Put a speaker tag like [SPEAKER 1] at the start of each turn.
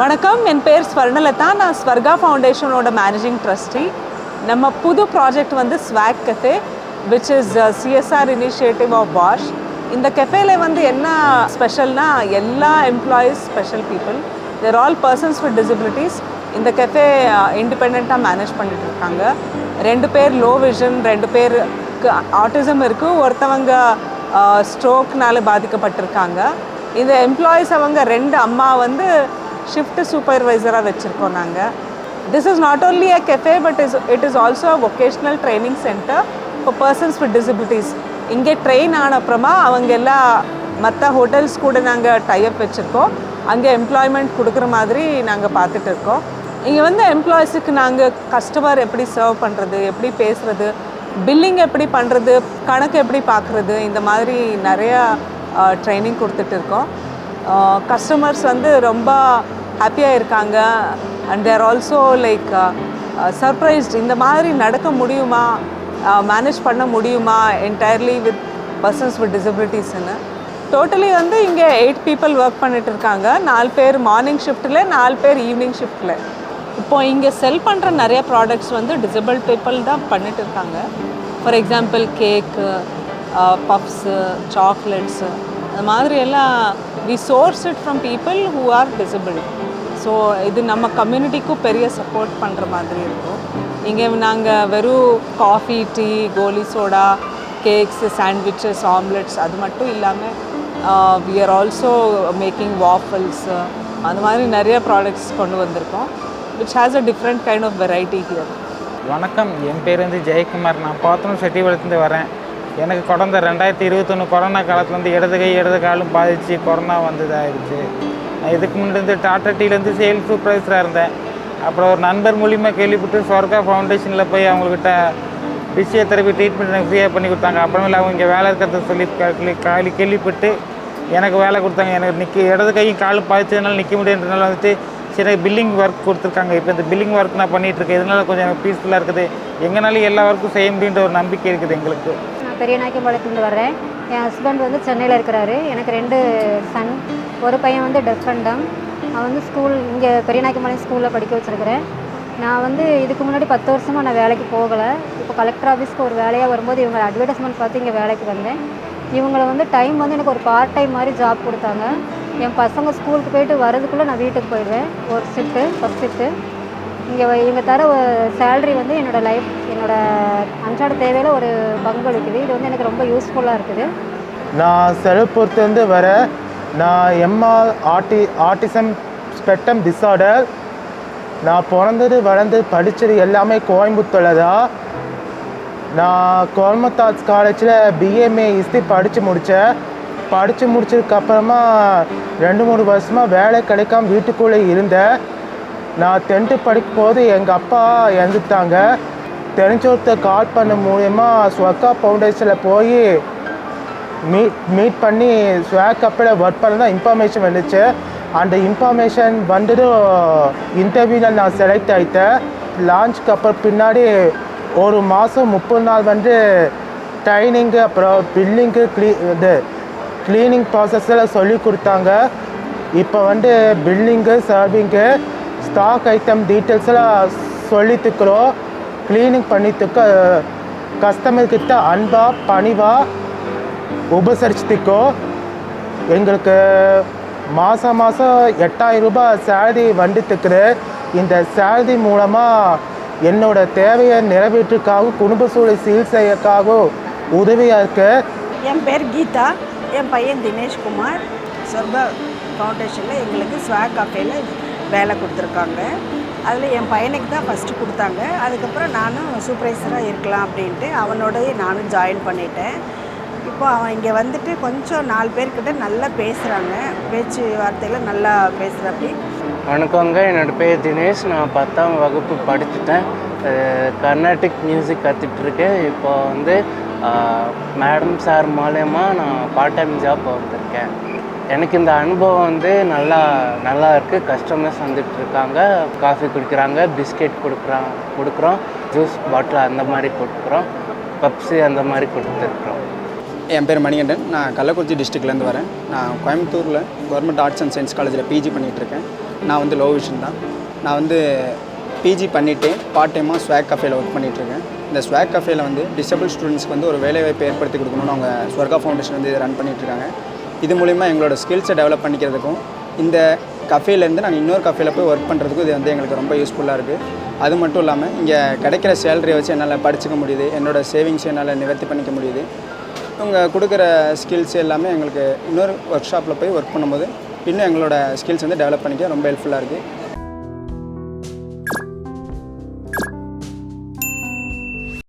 [SPEAKER 1] வணக்கம். என் பேர் ஸ்வர்ணலதா. நான் ஸ்வர்கா ஃபவுண்டேஷனோட மேனேஜிங் ட்ரஸ்டி நம்ம புது ப்ராஜெக்ட் வந்து Swag Cafe which is CSR initiative of Bosch இந்த கெஃபேல வந்து என்ன ஸ்பெஷல்னா எல்லா employees special people there all persons with disabilities இந்த கெஃபே இண்டிபெண்ட்டாக மேனேஜ் பண்ணிட்டு இருக்காங்க. ரெண்டு பேர் லோ விஷன் ரெண்டு பேருக்கு ஆட்டிசம் இருக்குது ஒருத்தவங்க uh, ஸ்ட்ரோக்னால பாதிக்கப்பட்டிருக்காங்க. இந்த எம்ப்ளாயீஸ் அவங்க ரெண்டு அம்மா வந்து ஷிஃப்ட் சூப்பர்வைசராக வச்சுருக்கோம் நாங்கள் this is not only a cafe but is it is also a vocational training centre for persons with disabilities இங்கே ட்ரெயின் ஆன அப்புறமா அவங்க எல்லாம் மற்ற ஹோட்டல்ஸ் கூட நாங்கள் டைப் வச்சுருக்கோம். அங்கே எம்ப்ளாய்மெண்ட் கொடுக்குற மாதிரி நாங்கள் பார்த்துட்டு இருக்கோம். இங்கே வந்து எம்ப்ளாயிஸுக்கு நாங்கள் கஸ்டமர் எப்படி சர்வ் பண்ணுறது எப்படி பேசுகிறது பில்லிங் எப்படி பண்ணுறது கணக்கு எப்படி பார்க்குறது இந்த மாதிரி நிறையா ட்ரைனிங் கொடுத்துட்டு இருக்கோம். கஸ்டமர்ஸ் வந்து ரொம்ப ஹாப்பியாக இருக்காங்க. And there also like surprised இந்த மாதிரி நடக்க முடியுமா? மேனேஜ் பண்ண முடியுமா? என்டையர்லி வித் பர்சன்ஸ் வித் டிசபிலிட்டிஸ்னு டோட்டலி வந்து இங்கே எயிட் பீப்புள் ஒர்க் பண்ணிட்டு இருக்காங்க. நாலு பேர் மார்னிங் ஷிஃப்ட்டில் நாலு பேர் ஈவினிங் ஷிஃப்ட்டில் இப்போ இங்கே செல் பண்ணுற நிறைய ப்ராடக்ட்ஸ் வந்து டிசபிள் பீப்புள் தான் பண்ணிட்டு இருக்காங்க. For example cake puffs chocolates அந்த மாதிரி எல்லாம் we source it from people who are disable so இது நம்ம கம்யூனிட்டிக்கும் பெரிய சப்போர்ட் பண்ணுற மாதிரி இருக்கும். இங்கே நாங்கள் வெறும் காஃபி டீ கோலி சோடா கேக்ஸ் சாண்ட்விச்சஸ் ஆம்லெட்ஸ் அது மட்டும் இல்லாமல் we are also making waffles அந்த மாதிரி நிறைய ப்ராடக்ட்ஸ் கொண்டு வந்திருக்கோம் which has a different kind of variety here
[SPEAKER 2] வணக்கம். என் பேர் வந்து ஜெயக்குமார். நான் பாத்திரம் செட்டிவளத்துலேருந்து வரேன். எனக்கு கடந்த ரெண்டாயிரத்தி இருபத்தொன்று கொரோனா காலத்தில் வந்து இடது கை இடது காலும் பாதிச்சு கொரோனா வந்ததாகிடுச்சு நான் இதுக்கு முன்னாடி வந்து டாடா டீலேருந்து சேல்ஸ் சூப்பர்வைசராக இருந்தேன். அப்புறம் ஒரு நண்பர் மூலிமா கேள்விப்பட்டு சொர்க்கா ஃபவுண்டேஷனில் போய் அவங்கக்கிட்ட பிசியோதெரபி ட்ரீட்மெண்ட் எனக்கு ஃப்ரீயாக பண்ணி கொடுத்தாங்க. அப்புறமேல அவங்க இங்கே வேலை இருக்கிறத சொல்லி காலி கேள்விப்பட்டு எனக்கு வேலை கொடுத்தாங்க. எனக்கு நிற்க இடது கையும் காலும் பாதிச்சதுனால நிற்க முடியுன்றனால வந்துட்டு சரி பில்லிங் ஒர்க் கொடுத்துருக்காங்க. இப்போ இந்த பில்லிங் ஒர்க் நான் பண்ணிகிட்ருக்கேன் இதனால் கொஞ்சம் எனக்கு பீஸ்ஃபுல்லாக இருக்குது. எங்கனாலும் எல்லா ஒர்க்கும் செய்ய முடியுன்ற ஒரு நம்பிக்கை இருக்குது எங்களுக்கு.
[SPEAKER 3] நான் பெரிய வர்றேன். என் ஹஸ்பண்ட் வந்து சென்னையில் இருக்கிறாரு. எனக்கு ரெண்டு சன் ஒரு பையன் வந்து டெஃபண்டம் அவன் வந்து ஸ்கூல் இங்கே பெரியநாயக்கம்பாளையம் ஸ்கூலில் படிக்க வச்சுருக்கிறேன். நான் வந்து இதுக்கு முன்னாடி பத்து வருஷமாக நான் வேலைக்கு போகலை. இப்போ கலெக்டர் ஆஃபீஸ்க்கு ஒரு வேலையாக வரும்போது இவங்க அட்வர்டைஸ்மெண்ட் பார்த்து இங்கே வேலைக்கு வந்தேன். இவங்களை வந்து டைம் வந்து எனக்கு ஒரு பார்ட் டைம் மாதிரி ஜாப் கொடுத்தாங்க. என் பசங்க ஸ்கூலுக்கு போயிட்டு வரதுக்குள்ளே நான் வீட்டுக்கு போயிடுவேன். ஒரு ஷிஃப்ட்டு ஃபஸ்ட் ஷிஃப்ட்டு இங்கே இவங்க தர சேல்ரி வந்து என்னோடய லைஃப் என்னோடய அன்றாட தேவையில் ஒரு பங்களிக்குது. இது வந்து எனக்கு ரொம்ப யூஸ்ஃபுல்லாக இருக்குது.
[SPEAKER 4] நான் செலப்பூர்லேருந்து வரேன் நான் எம்ஆர் ஆர்டி ஆர்டிசம் ஸ்பெக்டம் டிஸார்டர் நான் பிறந்தது வளர்ந்து படித்தது எல்லாமே கோயம்புத்தூரில் தான். நான் கோயம்புத்தூர் ஆர்ட்ஸ் காலேஜில் பிஎம்ஏ ஹிஸ்ட்ரி படித்து முடித்தேன் படித்து முடிச்சதுக்கப்புறமா ரெண்டு மூணு வருஷமாக வேலை கிடைக்காம வீட்டுக்குள்ளே இருந்தேன். நான் டென்த்து படிக்கும் போது எங்கள் அப்பா இறந்துட்டாங்க. தெரிஞ்ச ஒருத்தர் கால் பண்ண மூலயமா ஸ்வர்கா ஃபவுண்டேஷனில் போய் மீட் மீட் பண்ணி ஸ்வாக் கப்பில் ஒர்க் பண்ண தான் இன்ஃபர்மேஷன் வந்துச்சு. அந்த இன்ஃபர்மேஷன் வந்துட்டு இன்டர்வியூவில் நான் செலக்ட் ஆகிட்டேன் லான்ச்சுக்கு அப்புறம் பின்னாடி ஒரு மாதம் முப்பது நாள் வந்து ட்ரைனிங்கு அப்புறம் பில்லிங்கு க்ளீ இது க்ளீனிங் ப்ராசஸ்ஸில் சொல்லி கொடுத்தாங்க. இப்போ வந்து பில்லிங்கு சர்விங்கு ஸ்டாக் ஐட்டம் டீட்டெயில்ஸ்லாம் சொல்லித்துக்கிறோம் க்ளீனிங் பண்ணித்துக்க கஸ்டமர்கிட்ட அன்பாக பணிவாக உபசரிச்சுத்துக்கோ எங்களுக்கு மாதம் மாதம் எட்டாயிரம் ரூபாய் சேலரி வந்துட்டுருக்குது. இந்த சேலரி மூலமாக என்னோட தேவையை நிறைவேற்றுக்காகவும் குடும்ப சூழல் சீல் செய்யக்காகவும் உதவியாக இருக்குது
[SPEAKER 5] என் பேர் கீதா. என் பையன் தினேஷ்குமார். சொர்பா ஃபவுண்டேஷனில் எங்களுக்கு ஸ்வாக் கஃபேல வேலை கொடுத்துருக்காங்க. அதில் என் பையனுக்கு தான் ஃபஸ்ட்டு கொடுத்தாங்க. அதுக்கப்புறம் நானும் சூப்பர்வைசராக இருக்கலாம் அப்படின்ட்டு அவனோடய நானும் ஜாயின் பண்ணிட்டேன். இப்போ அவன் இங்கே வந்துட்டு கொஞ்சம் நாலு பேர்கிட்ட நல்லா பேசுகிறாங்க பேச்சு வார்த்தையில் நல்லா பேசுகிறப்படி
[SPEAKER 6] வணக்கங்க. என்னோட பேர் தினேஷ். நான் பத்தாம் வகுப்பு படிச்சுட்டேன். கர்நாடிக் மியூசிக் கற்றுட்ருக்கேன் இப்போ வந்து மேடம் சார் மூலயமா நான் பார்ட் டைம் ஜாப் வந்திருக்கேன் எனக்கு இந்த அனுபவம் வந்து நல்லா நல்லா இருக்குது கஸ்டமர்ஸ் வந்துட்டு இருக்காங்க காஃபி குடிக்கிறாங்க பிஸ்கெட் கொடுக்குறாங்க கொடுக்குறோம். ஜூஸ் பாட்டில் அந்த மாதிரி கொடுக்குறோம். பப்ஸு அந்த மாதிரி கொடுத்துருக்குறோம்.
[SPEAKER 7] என் பேர் மணிகண்டன். நான் கள்ளக்குறிச்சி டிஸ்ட்ரிக்ட்லேருந்து வரேன். நான் கோயம்புத்தூரில் கவர்மெண்ட் ஆர்ட்ஸ் அண்ட் சயின்ஸ் காலேஜில் பிஜி பண்ணிகிட்ருக்கேன் நான் வந்து லோ விஷன் தான். நான் வந்து பிஜி பண்ணிவிட்டு பார்ட் டைமாக ஸ்வாக் கஃபேல ஒர்க் பண்ணிகிட்ருக்கேன் இந்த ஸ்வாக் கஃபேல வந்து டிசபிள் ஸ்டூடெண்ட்ஸ்க்கு வந்து ஒரு வேலைவாய்ப்பு ஏற்படுத்தி கொடுக்கணும்னு அவங்க ஸ்வர்கா ஃபவுண்டேஷன் வந்து ரன் பண்ணிகிட்ருக்காங்க இது மூலிமா எங்களோட ஸ்கில்ஸை டெவலப் பண்ணிக்கிறதுக்கும் இந்த கஃபேலேருந்து நாங்கள் இன்னொரு கஃபேல போய் ஒர்க் பண்ணுறதுக்கும் இது வந்து எங்களுக்கு ரொம்ப யூஸ்ஃபுல்லாக இருக்குது அது மட்டும் இல்லாமல் இங்கே கிடைக்கிற சேலரியை வச்சு என்னால் படிச்சுக்க முடியுது என்னோட சேவிங்ஸ் என்னால் நிவர்த்தி பண்ணிக்க முடியுது. இவங்க கொடுக்குற ஸ்கில்ஸ் எல்லாமே எங்களுக்கு இன்னொரு ஒர்க் ஷாப்பில் போய் ஒர்க் பண்ணும்போது இன்னும் எங்களோட ஸ்கில்ஸ் வந்து டெவலப் பண்ணிக்க ரொம்ப ஹெல்ப்ஃபுல்லாக இருக்குது